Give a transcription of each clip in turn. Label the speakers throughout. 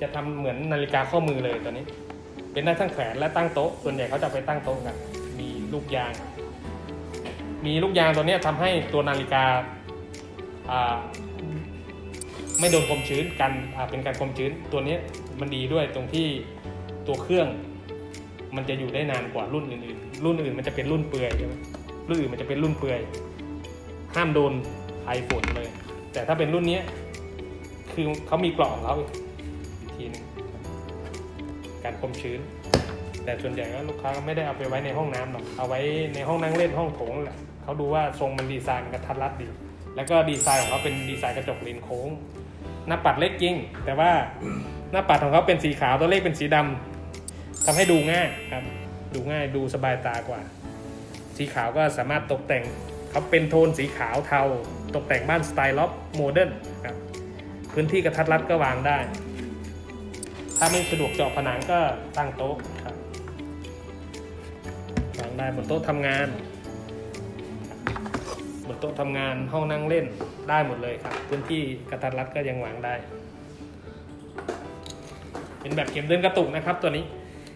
Speaker 1: จะทำเหมือนนาฬิกาข้อมือเลยตัวนี้ เป็นได้ทั้งแขวนและตั้งโต๊ะ ส่วนใหญ่เขาจะไปตั้งโต๊ะกัน มีลูกยาง มีลูกยางตัวนี้ยทำให้ตัวนาฬิกาไม่โดนความชื้นกันเป็นการความชื้นตัวนี้มันดีด้วยตรงที่ตัวเครื่องมันจะอยู่ได้นานกว่ารุ่นอื่นๆ รุ่นอื่นมันจะเป็นรุ่นเปื่อยใช่ไหมรุ่นอื่นมันจะเป็นรุ่นเปื่อย ห้ามโดนไอฝนเลย แต่ถ้าเป็นรุ่นนี้คือเขามีกรอบของเขา ความชื้น แต่ส่วนใหญ่ก็ลูกค้าก็ไม่ได้เอาไปไว้ในห้องน้ำหรอกเอาไว้ในห้องนั่งเล่นห้องโถงแหละเขาดูว่าทรงมันดีไซน์มันกระทัดรัดดี แล้วก็ดีไซน์ของเขาเป็นดีไซน์กระจกเลนโค้ง หน้าปัดเล็กจริง แต่ว่าหน้าปัดของเขาเป็นสีขาวตัวเลขเป็นสีดำทำให้ดูง่ายครับ ดูง่ายดูสบายตากว่า สีขาวก็สามารถตกแต่งเขาเป็นโทนสีขาวเทา ตกแต่งบ้านสไตล์ล็อบโมเดิร์นครับพื้นที่กระทัดรัดก็วางได้ ถ้าไม่สะดวกเจาะผนังก็ตั้งโต๊ะครับวางได้บนโต๊ะทำงานบนโต๊ะทำงานห้องนั่งเล่นได้หมดเลยครับ พื้นที่กระทัดรัดก็ยังวางได้ เป็นแบบเข็มเดินกระตุกนะครับ ตัวนี้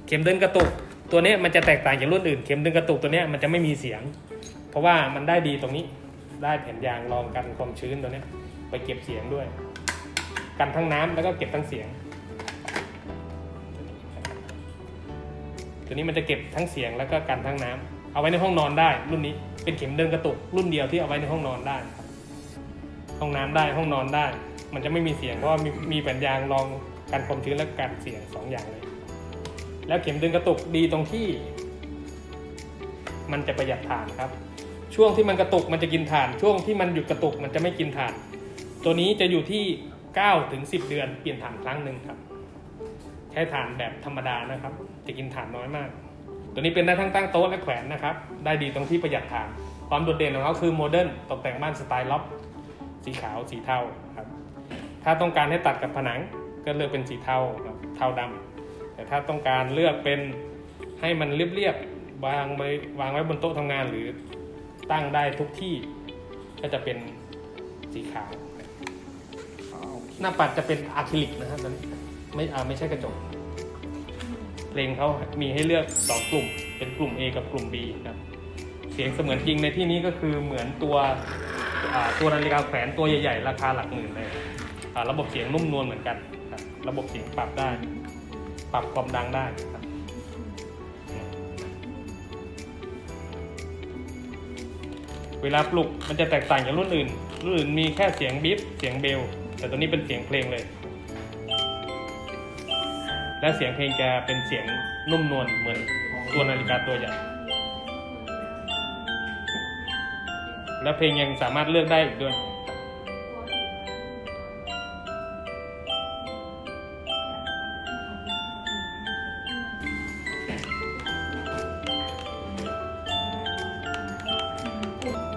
Speaker 1: เข็มเดินกระตุก ตัวนี้มันจะแตกต่างจากรุ่นอื่นเข็มเดินกระตุกตัวนี้มันจะไม่มีเสียง เพราะว่ามันได้ดีตรงนี้ได้แผ่นยางรองกันความชื้นตัวนี้ไปเก็บเสียงด้วย กันทั้งน้ำแล้วก็เก็บทั้งเสียง ตัวนี้มันจะเก็บทั้งเสียงแล้วก็กันทั้งน้ำเอาไว้ในห้องนอนได้ รุ่นนี้เป็นเข็มเดินกระตุก รุ่นเดียวที่เอาไว้ในห้องนอนได้ครับห้องน้ำได้ห้องนอนได้ มันจะไม่มีเสียงเพราะว่ามีมีแผ่นยางรองกันความชื้นและกันเสียงสองอย่างเลย แล้วเข็มดึงกระตุกดีตรงที่ มันจะประหยัดถ่านครับ ช่วงที่มันกระตุกมันจะกินถ่าน ช่วงที่มันหยุดกระตุกมันจะไม่กินถ่าน ตัวนี้จะอยู่ที่9ถึง10 เดือนเปลี่ยนถ่านครั้งหนึ่งครับ ใช้ถ่านแบบธรรมดานะครับ จะกินถ่านน้อยมาก ตัวนี้เป็นได้ทั้งตั้งโต๊ะและแขวนนะครับ ได้ดีตรงที่ประหยัดถ่าน ความโดดเด่นของเขาคือโมเดิร์นตกแต่งบ้านสไตล์ล็อบสีขาวสีเทาครับ ถ้าต้องการให้ตัดกับผนังก็เลือกเป็นสีเทาครับเทาดำแต่ถ้าต้องการเลือกเป็นให้มันเรียบๆวางไว้วางไว้บนโต๊ะทำงานหรือตั้งได้ทุกที่ก็จะเป็นสีขาว หน้าปัดจะเป็นอะคริลิกนะครับไม่อ่าไม่ใช่กระจก เพลงเขามีให้เลือก 2 กลุ่ม เป็นกลุ่ม A กับกลุ่ม B ครับ เสียงเสมือนจริงในที่นี้ก็คือเหมือนตัวตัวนาฬิกาแขวนตัวใหญ่ๆ ราคาหลักหมื่นเลยระบบเสียงนุ่มนวลเหมือนกันครับระบบเสียงปรับได้ ปรับความดังได้ครับเวลาปลุกมันจะแตกต่างจากรุ่นอื่น รุ่นอื่นมีแค่เสียงบีบเสียงเบล แต่ตัวนี้เป็นเสียงเพลงเลย และเสียงเพลงจะเป็นเสียงนุ่มนวลเหมือนตัวนาฬิกาตัวใหญ่และเพลงยังสามารถเลือกได้อีกด้วย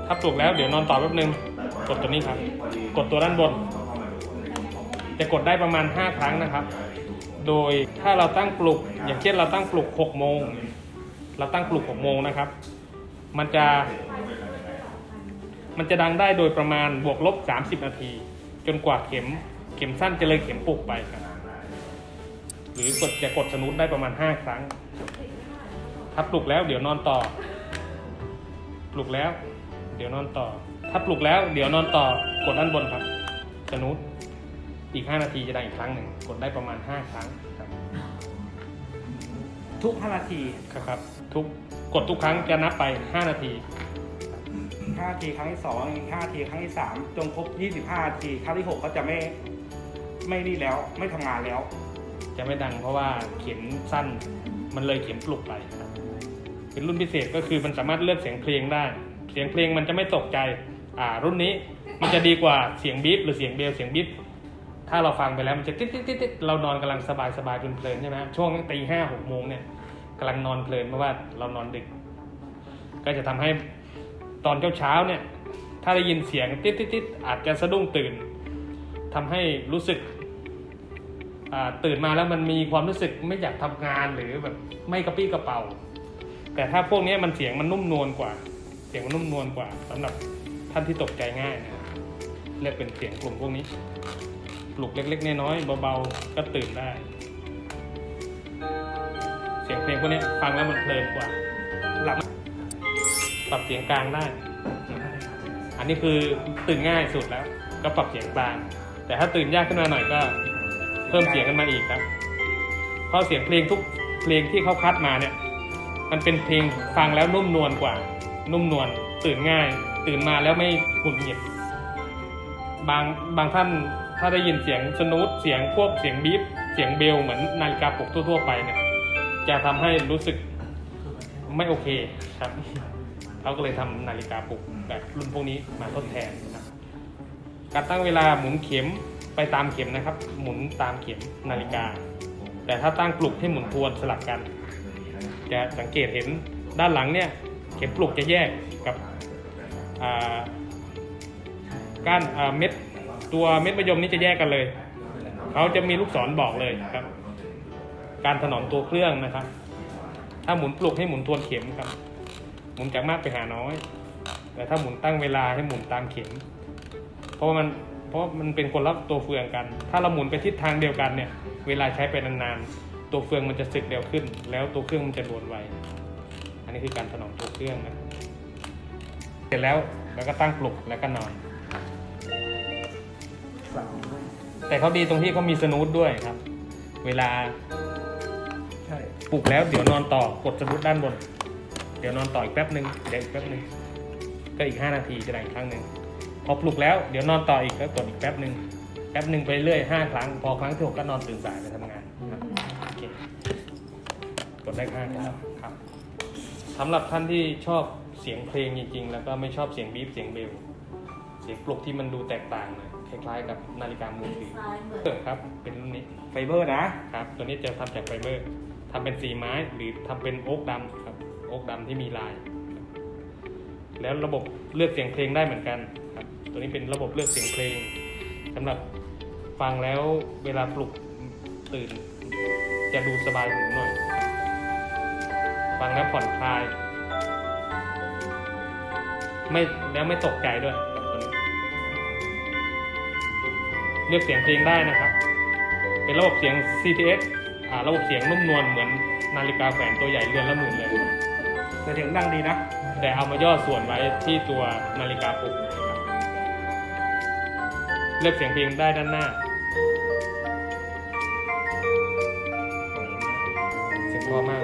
Speaker 1: ถ้าปลุกแล้วเดี๋ยวนอนต่อแป๊บนึง กดตัวนี้ครับ กดตัวด้านบน จะกดได้ประมาณ 5 ครั้งนะครับ โดยถ้าเราตั้งปลุก อย่างเช่นเราตั้งปลุก6โมง เราตั้งปลุก6โมงนะครับ มันจะ มันจะดังได้โดยประมาณบวกลบ 30 นาที จนกว่าเข็มเข็มสั้นจะเลยเข็มปลุกไปครับ หรือกดจะกดสนุดได้ประมาณ 5 ครั้ง ถ้าปลุกแล้วเดี๋ยวนอนต่อ ปลุกแล้ว เดี๋ยวนอนต่อ ถ้าปลุกแล้วเดี๋ยวนอนต่อกดด้านบนครับสนุด อีก 5 นาทีจะได้อีกครั้งหนึ่งกดได้ประมาณ 5 ครั้งครับ
Speaker 2: ทุก5นาที
Speaker 1: ครับทุกกดทุกครั้งจะนับไป 5 นาที
Speaker 2: 5นาทีครั้งที่2อีก5นาทีครั้งที่ 3 จนครบ 25 นาทีครั้งที่ 6 ก็จะไม่ไม่นี่แล้วไม่ทำงานแล้ว
Speaker 1: จะไม่ดังเพราะว่าเข็มสั้นมันเลยเข็มปลุกไปครับเป็นรุ่นพิเศษก็คือมันสามารถเลือกเสียงเพลงได้ เสียงเพลงมันจะไม่ตกใจ อ่ารุ่นนี้มันจะดีกว่าเสียงบีบหรือเสียงเบลเสียงบีบ ถ้าเราฟังไปแล้วมันจะติ๊ดติ๊ดติ๊ดเรานอนกำลังสบายสบายเพลินใช่ไหมช่วงตีห้าหกโมงเนี่ยกำลังนอนเพลินเพราะว่าเรานอนดึก ก็จะทำให้ตอนเช้าๆเนี่ย ถ้าได้ยินเสียงติ๊ดติ๊ดติ๊ดอาจจะสะดุ้งตื่นทำให้รู้สึกตื่นมาแล้วมันมีความรู้สึกไม่อยากทำงานหรือแบบไม่กระปี้กระเป๋า แต่ถ้าพวกนี้มันเสียงมันนุ่มนวลกว่า เสียงมันนุ่มนวลกว่าสำหรับท่านที่ตกใจง่ายนะครับเรียกเป็นเสียงกลุ่มพวกนี้ ปลุกเล็กๆน้อยๆเบาๆก็ตื่นได้ เสียงเพลงพวกนี้ฟังแล้วมันเพลินกว่า
Speaker 2: หลับ
Speaker 1: ปรับเสียงกลางได้ อันนี้คือตื่นง่ายสุดแล้ว ก็ปรับเสียงกลาง แต่ถ้าตื่นยากขึ้นมาหน่อยก็ เพิ่มเสียงกันมาอีกครับ เพราะเสียงเพลงทุกเพลงที่เขาคัดมาเนี่ย มันเป็นเพลงฟังแล้วนุ่มนวลกว่า นุ่มนวลตื่นง่าย ตื่นมาแล้วไม่หงุดหงิดบางบางท่าน ถ้าได้ยินเสียงสนูตเสียงพวกเสียงบีบเสียงเบลเหมือนนาฬิกาปลุกทั่ว ๆ ไปเนี่ยจะทำให้รู้สึกไม่โอเคครับเขาก็เลยทำนาฬิกาปลุกแบบรุ่นพวกนี้มาทดแทนนะครับการตั้งเวลาหมุนเข็มไปตามเข็มนะครับ หมุนตามเข็มนาฬิกา แต่ถ้าตั้งปลุกให้หมุนทวนสลับกัน จะสังเกตเห็นด้านหลังเนี่ยเข็มปลุกจะแยกกับก้านเม็ด ตัวเม็ดมะยมนี่จะแยกกันเลยเขาจะมีลูกศรบอกเลยครับ การถนอมตัวเครื่องนะครับ ถ้าหมุนปลุกให้หมุนทวนเข็มครับ หมุนจากมากไปหาน้อย แต่ถ้าหมุนตั้งเวลาให้หมุนตามเข็ม เพราะมันเพราะมันเป็นคนละตัวเฟืองกัน ถ้าเราหมุนไปทิศทางเดียวกันเนี่ย เวลาใช้ไปนานๆ ตัวเฟืองมันจะสึกเร็วขึ้น แล้วตัวเครื่องมันจะโดนไว อันนี้คือการถนอมตัวเครื่องนะ เสร็จแล้วแล้วก็ตั้งปลุกแล้วก็นอน แต่เขาดีตรงที่เขามีสนูตด้วยครับ เวลา
Speaker 2: ใช่
Speaker 1: ปลุกแล้วเดี๋ยวนอนต่อกดสนุดด้านบน เดี๋ยวนอนต่ออีกแป๊บหนึ่งเดี๋ยวอีกแป๊บหนึ่งก็อีกห้านาทีจะได้อีกครั้งหนึ่งพอปลุกแล้วเดี๋ยวนอนต่ออีกก็กดอีกแป๊บหนึ่งแป๊บหนึ่งไปเรื่อยห้าครั้ง พอครั้งที่หกก็นอนตื่นสายไปทำงานครับโอเคกดได้ห้าครั้งครับสำหรับท่านที่ชอบเสียงเพลงจริงๆ แล้วก็ไม่ชอบเสียงบีบเสียงเบลเสียงปลุกที่มันดูแตกต่างหน่อย คล้ายๆกับนาฬิกามือถือเออครับ เป็นรุ่นนี้
Speaker 2: ไฟเบอร์นะ
Speaker 1: ครับตัวนี้จะทำจากไฟเบอร์ทำเป็นสีไม้หรือทำเป็นโอ๊กดำครับโอ๊กดำที่มีลาย แล้วระบบเลือกเสียงเพลงได้เหมือนกันครับ ตัวนี้เป็นระบบเลือกเสียงเพลงสำหรับฟังแล้วเวลาปลุกตื่น จะดูสบายหูหน่อย ฟังแล้วผ่อนคลาย ไม่แล้วไม่ตกใจด้วย รับตัวนี้เลือกเสียงเพลงได้นะครับ เป็นระบบเสียง CTS อ่าระบบเสียงนุ่มนวลเหมือนนาฬิกาแขวนตัวใหญ่เรือนละหมื่นเลย
Speaker 2: แต่เสียงดังดีนะ
Speaker 1: แต่เอามาย่อส่วนไว้ที่ตัวนาฬิกาปลุกนะครับเลือกเสียงเพลงได้ด้านหน้า เสียงเพอมาก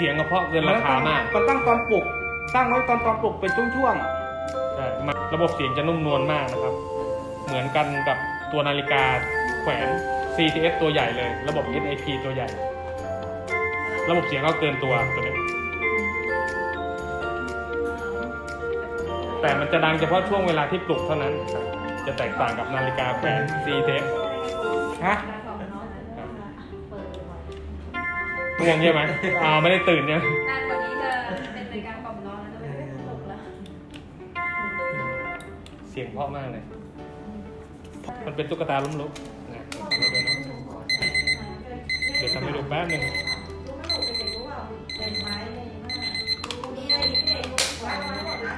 Speaker 3: สีย
Speaker 1: งกระเพาะเกินราคามาก
Speaker 2: มันตั้งตอนปลุกตั้งไว้ตอนตอนปลุกเป็นช่วง
Speaker 1: ใช่มันระบบเสียงจะนุ่มนวลมากนะครับ เหมือนกันกับตัวนาฬิกาแขวน CTS ตัวใหญ่เลย ระบบ SAP ตัวใหญ่ ระบบเสียงก็เกินตัวตัวนี้แต่มันจะดังเฉพาะช่วงเวลาที่ปลุกเท่านั้นครับจะแตกต่างกับนาฬิกาแขวน CTS
Speaker 2: ๆฮะ
Speaker 1: ง่วงใช่ไหมอ่าไม่ได้ตื่นเนี่ย
Speaker 4: นานกว่านี้จะเป็นรายการกล่อมร้อนแล้วจะไม่ได้ปลุกแล้ว
Speaker 1: เสียงเพราะมากเลย มันเป็นตุ๊กตาล้มลุกนะเดี๋ยวทำให้ดูแป๊บหนึง
Speaker 4: รู้ไม่ถูกเป็นเด็กรู้เปล่าเป็นไม้เลยมากนี่เลยพี่เด็กรู้ว่ามาหมดนะ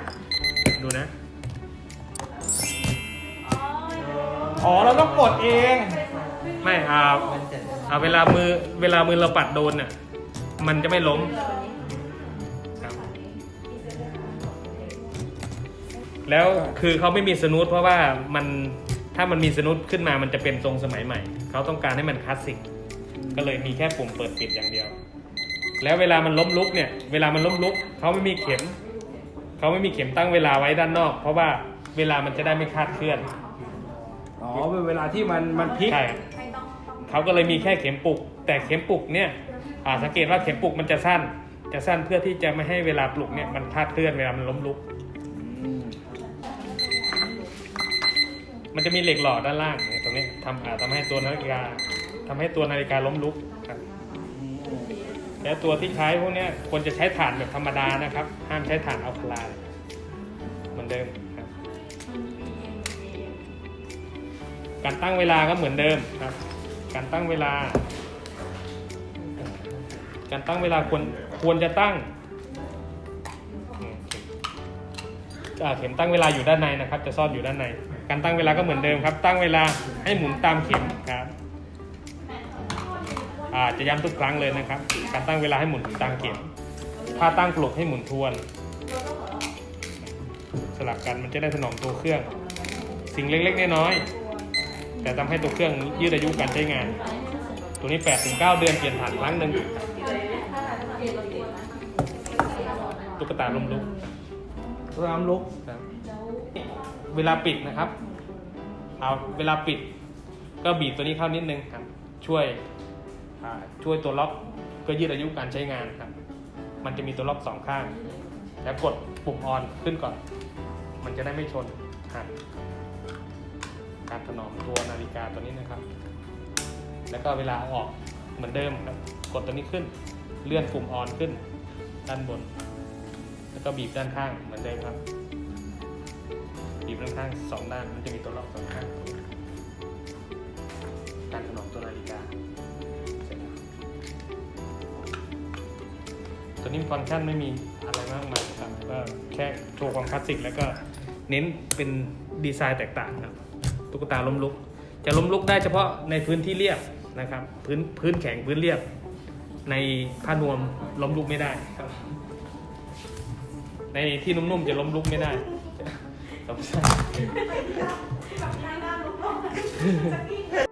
Speaker 1: ดูนะ
Speaker 4: อ๋อ
Speaker 2: อ๋อเราต้องกดเอง
Speaker 1: ไม่อ่า อ่าเวลามือเวลามือเราปัดโดนน่ะมันจะไม่ล้มครับแล้วคือเขาไม่มีสนูตเพราะว่ามันถ้ามันมีสนูตขึ้นมามันจะเป็นทรงสมัยใหม่ เขาต้องการให้มันคลาสสิกก็เลยมีแค่ปุ่มเปิดปิดอย่างเดียว แล้วเวลามันล้มลุกเนี่ย เวลามันล้มลุกเขาไม่มีเข็มเขาไม่มีเข็มตั้งเวลาไว้ด้านนอก เพราะว่าเวลามันจะได้ไม่คลาดเคลื่อน
Speaker 2: อ๋อเป็นเวลาที่มันมันพลิก
Speaker 1: ใช่
Speaker 4: ไม่ต้องต้อง
Speaker 1: เขาก็เลยมีแค่เข็มปลุก แต่เข็มปลุกเนี่ยสังเกตว่าเข็มปลุกมันจะสั้น จะสั้นเพื่อที่จะไม่ให้เวลาปลุกเนี่ยมันคลาดเคลื่อนเวลามันล้มลุก มันจะมีเหล็กหล่อด้านล่างตรงนี้ทำทำให้ตัวนาฬิกาทำให้ตัวนาฬิกาล้มลุกครับแล้วตัวที่ใช้พวกนี้ควรจะใช้ถ่านแบบธรรมดานะครับ ห้ามใช้ถ่านอัลคาไลน์เหมือนเดิมครับ การตั้งเวลาก็เหมือนเดิมครับ การตั้งเวลา การตั้งเวลาควรควรจะตั้งเข็มตั้งเวลาอยู่ด้านในนะครับ จะซ่อนอยู่ด้านใน การตั้งเวลาก็เหมือนเดิมครับ ตั้งเวลาให้หมุนตามเข็มครับจะย้ำทุกครั้งเลยนะครับ การตั้งเวลาให้หมุนตามเข็ม ถ้าตั้งปลุกให้หมุนทวน สลับกันมันจะได้ถนอมตัวเครื่อง สิ่งเล็กๆน้อยๆ แต่ทำให้ตัวเครื่องยืดอายุการใช้งาน ตัวนี้8ถึง9เดือนเปลี่ยนผ่านครั้งหนึ่งตุ๊กตาลมลุก
Speaker 2: รามลุก
Speaker 1: ครับเวลาปิดนะครับ เอาเวลาปิด ก็บีบตัวนี้เข้านิดนึงครับ ช่วยอ่าช่วยตัวล็อกเพื่อยืดอายุการใช้งานครับ มันจะมีตัวล็อกสองข้าง แล้วกดปุ่มออนขึ้นก่อน มันจะได้ไม่ชนหัก การถนอมตัวนาฬิกาตัวนี้นะครับ แล้วก็เวลาเอาออกเหมือนเดิมครับกดตัวนี้ขึ้น เลื่อนปุ่มออนขึ้น ด้านบน แล้วก็บีบด้านข้างเหมือนเดิมครับ บีบด้านข้างสองด้านมันจะมีตัวล็อกสองข้างการถนอมตัวนาฬิกาตัวนี้ฟังก์ชันไม่มีอะไรมากมายครับก็แค่โชว์ความคลาสสิกแล้วก็เน้นเป็นดีไซน์แตกต่างครับ ตุ๊กตาล้มลุก จะล้มลุกได้เฉพาะในพื้นที่เรียบนะครับ พื้นพื้นแข็งพื้นเรียบ ในผ้านวมล้มลุกไม่ได้ครับ ในที่นุ่มๆจะล้มลุกไม่ได้ครับ
Speaker 4: ทำหน้าลุกลง